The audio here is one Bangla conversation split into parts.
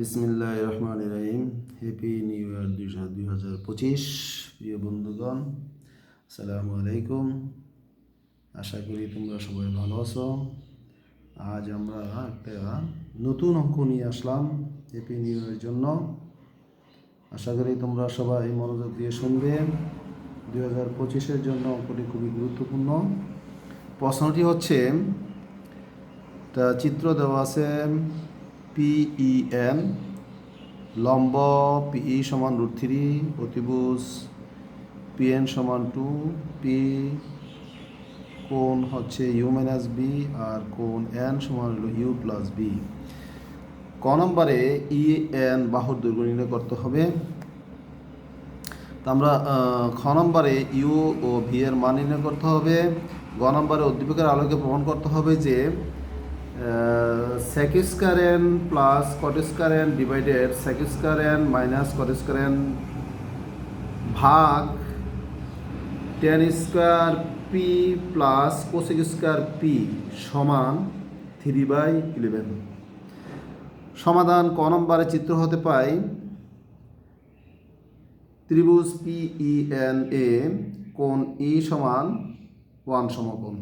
বিসমিল্লাহ রহমান রহিম হ্যাপি নিউ ইয়ার দুই হাজার পঁচিশ। প্রিয় বন্ধুগণ, আসসালামু আলাইকুম। আশা করি তোমরা সবাই ভালো আছো। আজ আমরা একটা নতুন অঙ্ক নিয়ে আসলাম হ্যাপি নিউ ইয়ারের জন্য। আশা করি তোমরা সবাই মনোযোগ দিয়ে শুনবে। দুই হাজার পঁচিশের জন্য অঙ্কটি খুবই গুরুত্বপূর্ণ। প্রশ্নটি হচ্ছে, তা চিত্র দেওয়া আছে পিইএন লম্ব পিই সমান রুট থ্রি অতিভুজ পিএন সমান টু পি কোন হচ্ছে ইউ মাইনাস বি আর কোন এন সমান হলো ইউ প্লাস বি ক নম্বরে ই এন বাহুর দৈর্ঘ্য নির্ণয় করতে হবে। তো আমরা খ নম্বরে ইউ ও ভি এর মান নির্ণয় করতে হবে। গ নম্বরে উদ্দীপকের আলোকে প্রমাণ করতে হবে যে plus cot square N divided sec square N minus cot square ভাগ tan square P plus cosec square P সমান থ্রি বাই ইলেভেন। সমাধান ক নম্বরে চিত্র হতে পাই। ত্রিভুজ পি ই এন এ কোণ ই সমান ওয়ান সমকোণ।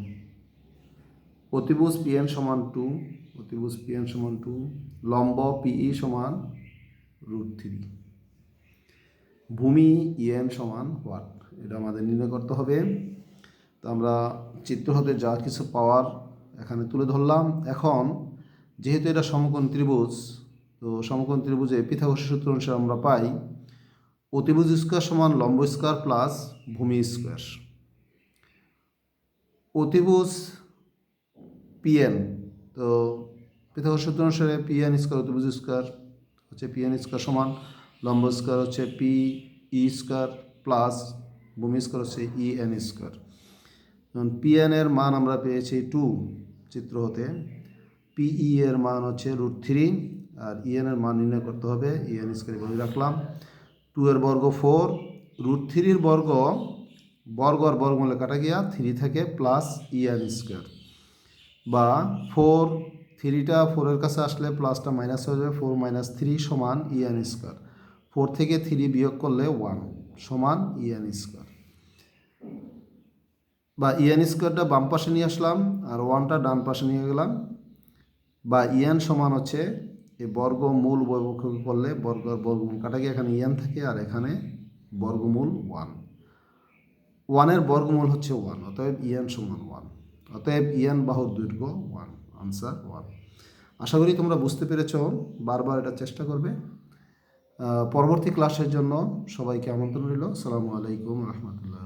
অতিভুজ পি এন সমান টু অতিভুজ পি এন সমান টু লম্ব পিই সমান রুট থ্রি ভূমি ইএন সমান হোয়াট এটা আমাদের নির্ণয় করতে হবে। তো আমরা চিত্র হতে যা কিছু পাওয়ার এখানে তুলে ধরলাম। এখন, যেহেতু এটা সমকোণ ত্রিভুজ, তো সমকোণ ত্রিভুজে পিথাগোরাসের সূত্র অনুসারে আমরা পাই অতিভুজ স্কোয়ার সমান লম্ব স্কোয়ার প্লাস ভূমি স্কোয়ার অতিভুজ পিএন তো পৃথক সূত্র অনুসারে পিএন স্কোয়ার অতিভুজ স্কোয়ার হচ্ছে পিএন স্কোয়ার সমান, লম্ব স্কোয়ার হচ্ছে পি ই স্কোয়ার প্লাস ভূমি স্কোয়ার হচ্ছে ই এন স্কোয়ার যেমন পিএন এর মান আমরা পেয়েছি টু চিত্র হতে। পিই এর মান হচ্ছে রুট থ্রি আর ইএন এর মান নির্ণয় করতে হবে। ইএন স্কোয়ার বলে রাখলাম। টু এর বর্গ ফোর রুট থ্রির বর্গ বর্গ আর বর্গমূলে কাটা গিয়া থ্রি থেকে প্লাস ইএন স্কোয়ার বা ফোর, থ্রিটা ফোরের কাছে আসলে প্লাসটা মাইনাস হয়ে যাবে, ফোর মাইনাস থ্রি সমান ইএন স্কোয়ার ফোর থেকে থ্রি বিয়োগ করলে ওয়ান সমান ইএন স্কোয়ার বা ইএন স্কোয়ারটা বাম পাশে নিয়ে আসলাম আর ওয়ানটা ডান পাশে নিয়ে গেলাম। বা ইএন সমান হচ্ছে এই বর্গ মূল বর্গ করলে বর্গ বর্গমূল কাটা গিয়ে এখানে ইএন থাকে আর এখানে বর্গমূল ওয়ান। ওয়ানের বর্গমূল হচ্ছে ওয়ান, অতএব ইএন সমান ওয়ান। অতএব ইয়ান বাহুর দৈর্ঘ্য ওয়ান, আনসার ওয়ান। আশা করি তোমরা বুঝতে পেরেছ, বারবার এটা চেষ্টা করবে। পরবর্তী ক্লাসের জন্য সবাইকে আমন্ত্রণ রইল। সালামু আলাইকুম রহমতুল্লাহ।